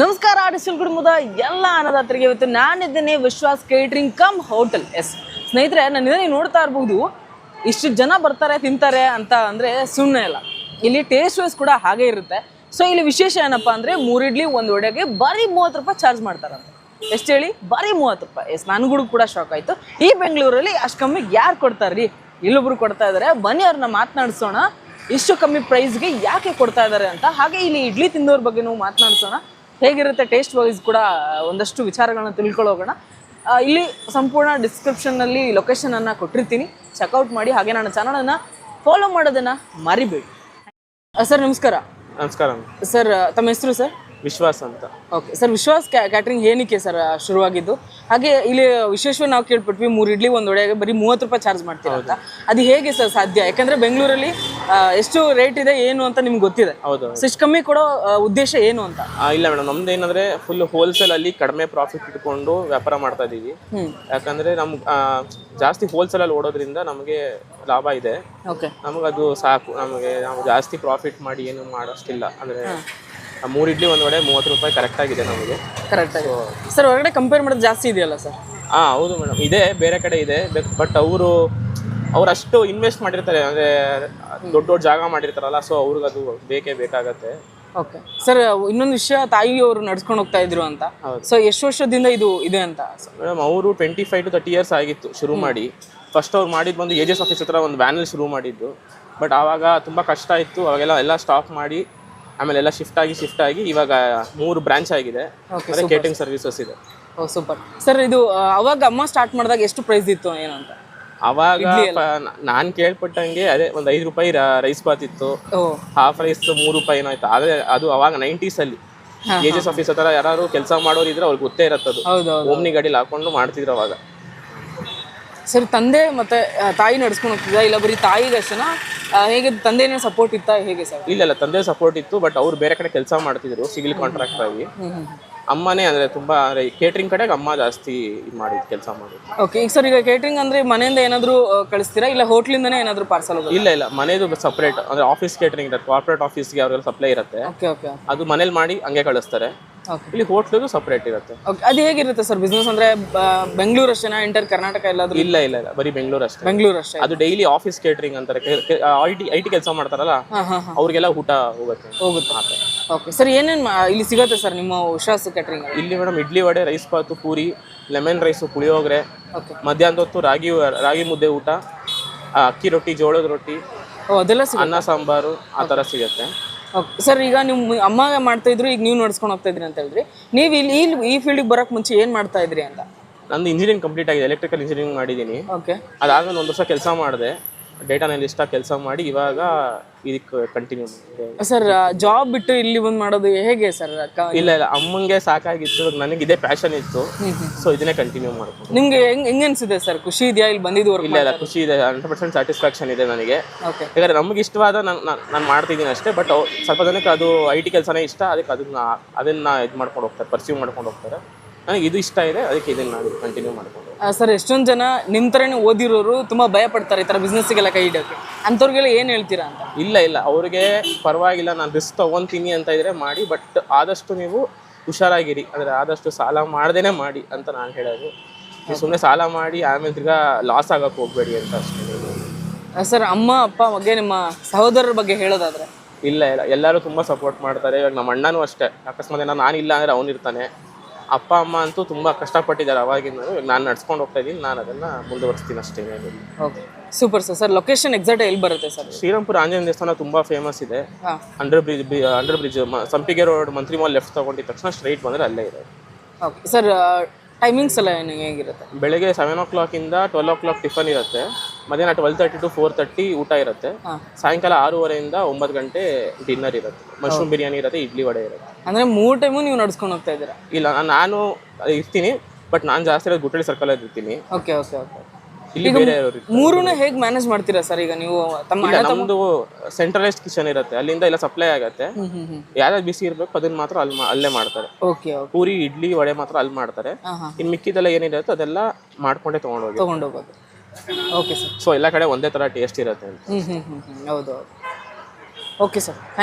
ನಮಸ್ಕಾರ ಆಡಿಸಲ್ ಕುಟುಂಬದ ಎಲ್ಲ ಅನ್ನದಾತರಿಗೆ ಇವತ್ತು ನಾನಿದ್ದೇನೆ ವಿಶ್ವಾಸ್ ಕೇಟ್ರಿಂಗ್ ಕಮ್ ಹೋಟೆಲ್ ಎಸ್. ಸ್ನೇಹಿತರೆ ನಾನು ಇದನ್ನೇ ನೋಡ್ತಾ ಇರ್ಬೋದು ಇಷ್ಟು ಜನ ಬರ್ತಾರೆ, ತಿಂತಾರೆ ಅಂತ ಅಂದರೆ ಸುಮ್ಮನೆ ಇಲ್ಲ ಇಲ್ಲಿ ಟೇಸ್ಟ್ ವೈಸ್ ಕೂಡ ಹಾಗೆ ಇರುತ್ತೆ. ಸೊ ಇಲ್ಲಿ ವಿಶೇಷ ಏನಪ್ಪ ಅಂದರೆ ಮೂರು ಇಡ್ಲಿ, ಒಂದು ವಡೆಗೆ ಬರೀ ಮೂವತ್ತು ರೂಪಾಯಿ ಚಾರ್ಜ್ ಮಾಡ್ತಾರಂತೆ. ಎಷ್ಟು ಹೇಳಿ? ಬರೀ ಮೂವತ್ತು ರೂಪಾಯಿ. ಎಸ್ ನನಗೂ ಕೂಡ ಶಾಕ್ ಆಯಿತು. ಈ ಬೆಂಗಳೂರಲ್ಲಿ ಅಷ್ಟು ಕಮ್ಮಿ ಯಾರು ಕೊಡ್ತಾರೆ? ರೀ ಇಲ್ಲೊಬ್ರು ಕೊಡ್ತಾ ಇದ್ದಾರೆ ಬನ್ನಿ ಅವ್ರನ್ನ ಮಾತನಾಡಿಸೋಣ. ಇಷ್ಟು ಕಮ್ಮಿ ಪ್ರೈಸ್ಗೆ ಯಾಕೆ ಕೊಡ್ತಾ ಇದ್ದಾರೆ ಅಂತ. ಹಾಗೆ ಇಲ್ಲಿ ಇಡ್ಲಿ ತಿಂದೋರ್ ಬಗ್ಗೆ ನಾವು ಮಾತನಾಡಿಸೋಣ. ಹೇಗಿರುತ್ತೆ ಟೇಸ್ಟ್ ವೈಸ್ ಕೂಡ ಒಂದಷ್ಟು ವಿಚಾರಗಳನ್ನ ತಿಳ್ಕೊಳ್ಳೋಗೋಣ ಇಲ್ಲಿ ಸಂಪೂರ್ಣ ಡಿಸ್ಕ್ರಿಪ್ಷನ್ನಲ್ಲಿ ಲೊಕೇಶನನ್ನು ಕೊಟ್ಟಿರ್ತೀನಿ. ಚೆಕ್ಔಟ್ ಮಾಡಿ ಹಾಗೆ ನನ್ನ ಚಾನಲನ್ನು ಫಾಲೋ ಮಾಡೋದನ್ನು ಮರಿಬೇಡಿ. ಸರ್ ನಮಸ್ಕಾರ. ನಮಸ್ಕಾರ. ಸರ್ ತಮ್ಮ ಹೆಸರು ಸರ್ ವಿಶ್ವಾಸ್ ಅಂತ. ಓಕೆ ಸರ್ ವಿಶ್ವಾಸ್ ಕ್ಯಾಟ್ರಿಂಗ್ ಏನಕ್ಕೆ ಸರ್ ಶುರುವಾಗಿದ್ದು? ಹಾಗೆ ಇಲ್ಲಿ ವಿಶೇಷವಾಗಿ ನಾವು ಕೇಳ್ಬಿಟ್ವಿ ಮೂರು ಇಡ್ಲಿ ಒಂದು ಒಡೆಗೆ ಬರೀ ಮೂವತ್ತು ರೂಪಾಯಿ ಚಾರ್ಜ್ ಮಾಡ್ತೀವಿ ಅಂತ. ಅದು ಹೇಗೆ ಸರ್ ಸಾಧ್ಯ? ಯಾಕಂದ್ರೆ ಬೆಂಗಳೂರಲ್ಲಿ ಎಷ್ಟು ರೇಟ್ ಇದೆ ಏನು ಅಂತ ನಿಮ್ಗೆ ಗೊತ್ತಿದೆ. ಹೌದು ಸೊ ಇಷ್ಟು ಕಮ್ಮಿ ಕೊಡೋ ಉದ್ದೇಶ ಏನು ಅಂತ? ಇಲ್ಲ ಮೇಡಮ್ ನಮ್ದು ಏನಂದ್ರೆ ಫುಲ್ ಹೋಲ್ಸೇಲ್ ಅಲ್ಲಿ ಕಡಿಮೆ ಪ್ರಾಫಿಟ್ ಇಟ್ಕೊಂಡು ವ್ಯಾಪಾರ ಮಾಡ್ತಾ ಇದೀವಿ ಯಾಕಂದ್ರೆ ನಮ್ ಜಾಸ್ತಿ ಹೋಲ್ಸೇಲ್ ಅಲ್ಲಿ ಓಡೋದ್ರಿಂದ ನಮಗೆ ಲಾಭ ಇದೆ. ಓಕೆ ನಮಗದು ಸಾಕು ನಮಗೆ ನಾವು ಜಾಸ್ತಿ ಪ್ರಾಫಿಟ್ ಮಾಡಿ ಏನು ಮಾಡೋಷ್ಟಿಲ್ಲ. ಅಂದ್ರೆ ಮೂರ್ ಇಡ್ಲಿ ಒಂದು ವಡೆ ಮೂವತ್ತು ರೂಪಾಯಿ ಕರೆಕ್ಟ್ ಆಗಿದೆ ನಮಗೆ. ಕರೆಕ್ಟ್ ಆಗಿ ಸರ್ ಹೊರಗಡೆ ಕಂಪೇರ್ ಮಾಡೋದು ಜಾಸ್ತಿ ಇದೆಯಲ್ಲ ಸರ್ ಹಾಂ ಹೌದು ಮೇಡಮ್ ಇದೆ ಬೇರೆ ಕಡೆ ಇದೆ ಬಟ್ ಅವರು ಅವ್ರು ಅಷ್ಟು ಇನ್ವೆಸ್ಟ್ ಮಾಡಿರ್ತಾರೆ. ಅಂದ್ರೆ ದೊಡ್ಡ ದೊಡ್ಡ ಜಾಗ ಮಾಡಿರ್ತಾರಲ್ಲ ಸೊ ಅವ್ರಿಗೆ ಅದು ಬೇಕೇ ಬೇಕಾಗತ್ತೆ. ಓಕೆ ಸರ್ ಇನ್ನೊಂದು ವಿಷಯ ತಾಯಿ ಅವರು ನಡ್ಸ್ಕೊಂಡು ಹೋಗ್ತಾ ಇದ್ರು ಅಂತ. ಸೊ ಎಷ್ಟು ವರ್ಷದಿಂದ ಇದು ಇದೆ ಅಂತ? ಮೇಡಮ್ ಅವರು twenty five to thirty years ಆಗಿತ್ತು ಶುರು ಮಾಡಿ. ಫಸ್ಟ್ ಅವ್ರು ಮಾಡಿದ್ದು ಬಂದು ಏಜೆಸ್ ಆಫೀಸ್ ಹತ್ರ ಒಂದು ವ್ಯಾನಲ್ಲಿ ಶುರು ಮಾಡಿದ್ದು. ಬಟ್ ಆವಾಗ ತುಂಬ ಕಷ್ಟ ಇತ್ತು. ಅವಾಗೆಲ್ಲ ಎಲ್ಲ ಸ್ಟಾಪ್ ಮಾಡಿ ಆಮೇಲೆ ಎಲ್ಲ ಶಿಫ್ಟ್ ಆಗಿ ಶಿಫ್ಟ್ ಆಗಿ ಇವಾಗ ಮೂರು ಬ್ರಾಂಚ್ ಆಗಿದೆ. ಕೇಟರಿಂಗ್ ಮತ್ತೆ ಕೇಟಿಂಗ್ ಸರ್ವಿಸಸ್ ಇದೆ. ಓ ಸೂಪರ್ ಸರ್ ಇದು ಅವಾಗ ಅಮ್ಮ ಸ್ಟಾರ್ಟ್ ಮಾಡಿದಾಗ ಎಷ್ಟು ಪ್ರೈಸ್ ಇತ್ತು ಏನು ಅಂತ? ಅವಾಗ ನಾನು ಕೇಳ್ಪಟ್ಟಂಗೆ ಅದೇ ಒಂದು ಐದು ರೂಪಾಯಿ ರೈಸ್ ಬಾತ್ ಇತ್ತು. ಹಾಫ್ ರೈಸ್ ಮೂರು ರೂಪಾಯಿ ಏನೋ ಆಯ್ತು. ಆದರೆ ಅದು ಅವಾಗ ನೈಂಟೀಸ್ ಅಲ್ಲಿ. ಜಿ ಎಸ್ ಆಫೀಸ್ ಹತ್ರ ಯಾರು ಕೆಲಸ ಮಾಡೋರು ಇದ್ರೆ ಅವ್ರಿಗೆ ಗೊತ್ತೇ ಇರತ್ತದು. ಓಮ್ನಿ ಗಾಡಿಲಿ ಹಾಕೊಂಡು ಮಾಡ್ತಿದ್ರು ಅವಾಗ. ಸರ್ ತಂದೆ ಮತ್ತೆ ತಾಯಿ ನಡ್ಸ್ಕೊಂಡು ಹೋಗ್ತಿದ್ದ ಇಲ್ಲ ಬರೀ ತಾಯಿಗೆ ಅಷ್ಟೇನಾ ಹೇಗೆ ತಂದೆನೇ ಸಪೋರ್ಟ್ ಇತ್ತಾ ಹೇಗೆ ಸರ್? ಇಲ್ಲ ಇಲ್ಲ ತಂದೆ ಸಪೋರ್ಟ್ ಇತ್ತು ಬಟ್ ಅವ್ರು ಬೇರೆ ಕಡೆ ಕೆಲಸ ಮಾಡ್ತಿದ್ರು ಸಿವಿಲ್ ಕಾಂಟ್ರಾಕ್ಟರ್ ಆಗಿ. ಅಮ್ಮನೇ ಅಂದ್ರೆ ತುಂಬಾ ಅಂದ್ರೆ ಕೇಟ್ರಿಂಗ್ ಕಡೆಗೆ ಅಮ್ಮ ಜಾಸ್ತಿ ಇದು ಮಾಡಿದ್ ಕೆಲಸ ಮಾಡಿದ್ರೆ ಓಕೆ ಈಗ ಸರ್ ಈಗ ಕೇಟ್ರಿಂಗ್ ಅಂದ್ರೆ ಮನೆಯಿಂದ ಏನಾದರೂ ಕಳಿಸ್ತೀರಾ? ಇಲ್ಲ ಹೋಟ್ಲಿಂದನೇ ಏನಾದರೂ ಪಾರ್ಸಲ್ ಇಲ್ಲ ಇಲ್ಲ ಮನೇದು ಸಪ್ರೇಟ್ ಅಂದ್ರೆ ಆಫೀಸ್ ಕೇಟ್ರಿಂಗ್ ಇರುತ್ತೆ ಕಾರ್ಪೊರೇಟ್ ಆಫೀಸ್ಗೆ ಅವ್ರಿಗೆಲ್ಲ ಸಪ್ಲೈ ಇರುತ್ತೆ. ಓಕೆ ಓಕೆ ಅದು ಮನೇಲಿ ಮಾಡಿ ಹಂಗೆ ಕಳಿಸ್ತಾರೆ. ಇಲ್ಲಿ ಹೋಟ್ಲಿಗೂ ಸಪ್ರೇಟ್ ಇರುತ್ತೆ. ಓಕೆ ಅದು ಹೇಗಿರುತ್ತೆ ಸರ್ ಬಿಸ್ನೆಸ್ ಅಂದ್ರೆ ಬೆಂಗಳೂರು ಅಷ್ಟೇನಾ ಇಂಟರ್ ಕರ್ನಾಟಕ ಎಲ್ಲಾದ್ರೂ? ಇಲ್ಲ ಇಲ್ಲ ಇಲ್ಲ ಬರೀ ಬೆಂಗಳೂರು ಅಷ್ಟೇ. ಬೆಂಗಳೂರು ಅಷ್ಟೇ. ಅದು ಡೈಲಿ ಆಫೀಸ್ ಕೇಟ್ರಿಂಗ್ ಅಂತಾರೆ. ಐ ಟಿ ಐ ಟಿ ಕೆಲಸ ಮಾಡ್ತಾರಲ್ಲ ಅವ್ರಿಗೆಲ್ಲ ಊಟ ಹೋಗುತ್ತೆ. ಹೋಗುತ್ತೆ. ಓಕೆ ಸರ್ ಏನೇನು ಇಲ್ಲಿ ಸಿಗುತ್ತೆ ಸರ್ ನಿಮ್ಮ ಉಷಾಸ್ ಕೇಟರಿಂಗ್ ಇಲ್ಲಿ madam idli vada rice bath puri lemon rice puliyogare okay ಮಧ್ಯಾಹ್ನದ ಹೊತ್ತು ರಾಗಿ ರಾಗಿ ಮುದ್ದೆ ಊಟ ಅಕ್ಕಿ ರೊಟ್ಟಿ ಜೋಳದ ರೊಟ್ಟಿ ಅದೆಲ್ಲ ಅನ್ನ ಸಾಂಬಾರು ಆ ಥರ ಸಿಗುತ್ತೆ. ಸರ್ ಈಗ ನಿಮ್ಮ ಅಮ್ಮ ಮಾಡ್ತಾ ಇದ್ರು ಈಗ ನೀವು ನಡ್ಸ್ಕೊಂಡು ಹೋಗ್ತಾ ಇದ್ರಿ ಅಂತ ಹೇಳಿದ್ರಿ. ನೀವು ಇಲ್ಲಿ ಇಲ್ಲಿ ಈ ಫೀಲ್ಡಿಗೆ ಬರಕ್ ಮುಂಚೆ ಏನು ಮಾಡ್ತಾ ಇದ್ರಿ ಅಂತ? ನಂದು ಇಂಜಿನಿಯರಿಂಗ್ ಕಂಪ್ಲೀಟ್ ಆಗಿದೆ ಎಲೆಕ್ಟ್ರಿಕಲ್ ಇಂಜಿನಿಯರಿಂಗ್ ಮಾಡಿದ್ದೀನಿ. ಓಕೆ ಅದಾದ ಒಂದು ವರ್ಷ ಕೆಲಸ ಮಾಡಿದೆ. ಡೇಟಾ ಅನಲಿಸ್ಟಾಗಿ ಕೆಲಸ ಮಾಡಿ ಇವಾಗ ಇದಕ್ಕೆ ಕಂಟಿನ್ಯೂ ಮಾಡಿದೆ. ಸರ್ ಜಾಬ್ ಬಿಟ್ಟು ಇಲ್ಲಿ ಬಂದು ಮಾಡೋದು ಹೇಗೆ ಸರ್ ಇಲ್ಲ ಇಲ್ಲ ಅಮ್ಮಂಗೆ ಸಾಕಾಗಿತ್ತು ನನಗೆ ಇದೇ ಪ್ಯಾಷನ್ ಇತ್ತು. ಸೊ ಇದನ್ನೇ ಕಂಟಿನ್ಯೂ ಮಾಡ್ಕೊಂಡು. ನಿಮ್ಗೆ ಹೆಂಗ್ ಹೆಂಗ್ ಅನ್ಸಿದೆ ಸರ್ ಖುಷಿ ಇದೆಯಾ? ಇಲ್ಲಿ ಬಂದಿದ್ದು ಇಲ್ಲ ಇಲ್ಲ ಖುಷಿ ಇದೆ. ಹಂಡ್ರೆಡ್ ಪರ್ಸೆಂಟ್ ಸ್ಯಾಟಿಸ್ಫ್ಯಾಕ್ಷನ್ ಇದೆ ನನಗೆ. ಯಾಕಂದ್ರೆ ನಮ್ಗೆ ಇಷ್ಟವಾದ ನಾನು ನಾನು ಮಾಡ್ತಿದ್ದೀನಿ ಅಷ್ಟೇ ಬಟ್ ಸ್ವಲ್ಪ ಜನಕ್ಕೆ ಅದು ಐ ಟಿ ಕೆಲಸನೇ ಇಷ್ಟ ಅದಕ್ಕೆ ಅದನ್ನ ಅದನ್ನ ಇದು ಮಾಡ್ಕೊಂಡು ಹೋಗ್ತಾರೆ ಪರ್ಸ್ಯೂ ಮಾಡ್ಕೊಂಡು ಹೋಗ್ತಾರೆ. ನನಗೆ ಇದು ಇಷ್ಟ ಇದೆ ಅದಕ್ಕೆ ಇದನ್ನ ನಾನು ಕಂಟಿನ್ಯೂ ಮಾಡ್ಕೊಂಡು. ಸರ್ ಎಷ್ಟೊಂದು ಜನ ನಿಮ್ಮ ಥರನೇ ಓದಿರೋರು ತುಂಬ ಭಯ ಪಡ್ತಾರೆ ಈ ಥರ ಬಿಸ್ನೆಸ್ಗೆಲ್ಲ ಕೈ ಇಡೋಕ್ಕೆ ಅಂಥವ್ರಿಗೆಲ್ಲ ಏನು ಹೇಳ್ತೀರಾ ಅಂತ? ಇಲ್ಲ ಇಲ್ಲ. ಅವ್ರಿಗೆ ಪರವಾಗಿಲ್ಲ ನಾನು ರಿಸ್ಕ್ ತಗೊಂತೀನಿ ಅಂತ ಇದ್ರೆ ಮಾಡಿ ಬಟ್ ಆದಷ್ಟು ನೀವು ಹುಷಾರಾಗಿರಿ. ಅಂದರೆ ಆದಷ್ಟು ಸಾಲ ಮಾಡ್ದೇನೆ ಮಾಡಿ ಅಂತ ನಾನು ಹೇಳೋದು. ನೀವು ಸುಮ್ಮನೆ ಸಾಲ ಮಾಡಿ ಆಮೇಲೆ ತಿರ್ಗಾ ಲಾಸ್ ಆಗಕ್ಕೆ ಹೋಗ್ಬೇಡಿ ಅಂತ ಅಷ್ಟೇ ಸರ್ ಅಮ್ಮ ಅಪ್ಪ ಬಗ್ಗೆ ನಿಮ್ಮ ಸಹೋದರರ ಬಗ್ಗೆ ಹೇಳೋದಾದ್ರೆ? ಇಲ್ಲ ಇಲ್ಲ. ಎಲ್ಲರೂ ತುಂಬ ಸಪೋರ್ಟ್ ಮಾಡ್ತಾರೆ. ಇವಾಗ ನಮ್ಮ ಅಣ್ಣನೂ ಅಷ್ಟೇ. ಅಕಸ್ಮಾತ್ ನಾನು ನಾನಿಲ್ಲ ಅಂದರೆ ಅವನಿರ್ತಾನೆ ಅಪ್ಪ ಅಮ್ಮ ಅಂತೂ ತುಂಬಾ ಕಷ್ಟಪಟ್ಟಿದ್ದಾರೆ. ಅವಾಗಿಂದ ನಾನು ನಡ್ಸ್ಕೊಂಡು ಹೋಗ್ತಾ ಇದ್ದೀನಿ ನಾನು ಅದನ್ನ ಮುಂದುವರಿಸ್ತೀನಿ ಅಷ್ಟೇ. Okay. Super sir. Sir location exact ಎಲ್ಲಿ ಬರುತ್ತೆ ಸರ್? ಶ್ರೀರಾಮ್ಪುರ ಆಂಜನೇಯ ದೇವಸ್ಥಾನ ತುಂಬ ಫೇಮಸ್ ಇದೆ. Under bridge under bridge Sampige road Mantri mall left ತಗೊಂಡಿದ ತಕ್ಷಣ ಸ್ಟ್ರೈಟ್ ಬಂದ್ರೆ ಅಲ್ಲೇ ಇದೆ ಓಕೆ. ಸರ್ ಟೈಮಿಂಗ್ಸ್ ಎಲ್ಲ ಹೇಗಿರುತ್ತೆ? ಬೆಳಗ್ಗೆ ಸೆವೆನ್ ಓ ಕ್ಲಾಕಿಂದ ಟ್ವೆಲ್ ಓ ಕ್ಲಾಕ್ ಟಿಫನ್ ಇರುತ್ತೆ. ಮಧ್ಯಾಹ್ನ twelve thirty to four thirty ಊಟ ಇರುತ್ತೆ. ಸಾಯಂಕಾಲ ಆರೂವರೆಯಿಂದ ಒಂಬತ್ತು ಗಂಟೆ ಡಿನ್ನರ್ ಇರುತ್ತೆ. ಮಶ್ರೂಮ್ ಬಿರಿಯಾನಿ ಇರುತ್ತೆ ಇಡ್ಲಿ ವಡೆ ಇರುತ್ತೆ. ಅಂದ್ರೆ ಮೂರು ಟೈಮು ನೀವು ನಡ್ಸ್ಕೊಂಡು ಹೋಗ್ತಾ ಇದ್ದೀರಾ? ಇಲ್ಲ ನಾನು ಇರ್ತೀನಿ ಬಟ್ ನಾನು ಜಾಸ್ತಿ ಇರೋದು ಗುಟ್ಟಳಿ ಸರ್ಕಲ್ ಇರ್ತೀನಿ. ಓಕೆ ಓಕೆ ಓಕೆ ಇಲ್ಲಿ ಬೇರೆ. ಮೂರನ್ನ ಹೇಗೆ ಮ್ಯಾನೇಜ್ ಮಾಡ್ತೀರಾ ಸರ್ ಈಗ ನೀವು ತಮ್ಮ ನಮ್ದು ಸೆಂಟ್ರಲೈಸ್ಡ್ ಕಿಚನ್ ಇರುತ್ತೆ. ಅಲ್ಲಿಂದ ಎಲ್ಲ ಸಪ್ಲೈ ಆಗುತ್ತೆ. ಯಾವ್ಯಾವ್ದು ಬಿಸಿ ಇರಬೇಕು ಅದನ್ನ ಮಾತ್ರ ಅಲ್ಲಿ ಅಲ್ಲೇ ಮಾಡ್ತಾರೆ. ಓಕೆ ಪೂರಿ ಇಡ್ಲಿ ವಡೆ ಮಾತ್ರ ಅಲ್ಲಿ ಮಾಡ್ತಾರೆ. ಇನ್ನು ಮಿಕ್ಕಿದೆಲ್ಲ ಏನಿರುತ್ತೆ ಅದೆಲ್ಲ ಮಾಡ್ಕೊಂಡೇ ತೊಗೊಂಡೋಗಿ ತೊಗೊಂಡೋಗೋದು ಓಕೆ ಸರ್ ಸೊ ಎಲ್ಲ ಕಡೆ ಒಂದೇ ಥರ ಟೇಸ್ಟ್ ಇರುತ್ತೆ ಅಂತ. ಹ್ಞೂ ಹ್ಞೂ ಹ್ಞೂ ಹೌದು ಓಕೆ ಸರ್ ಥ್ಯಾಂಕ್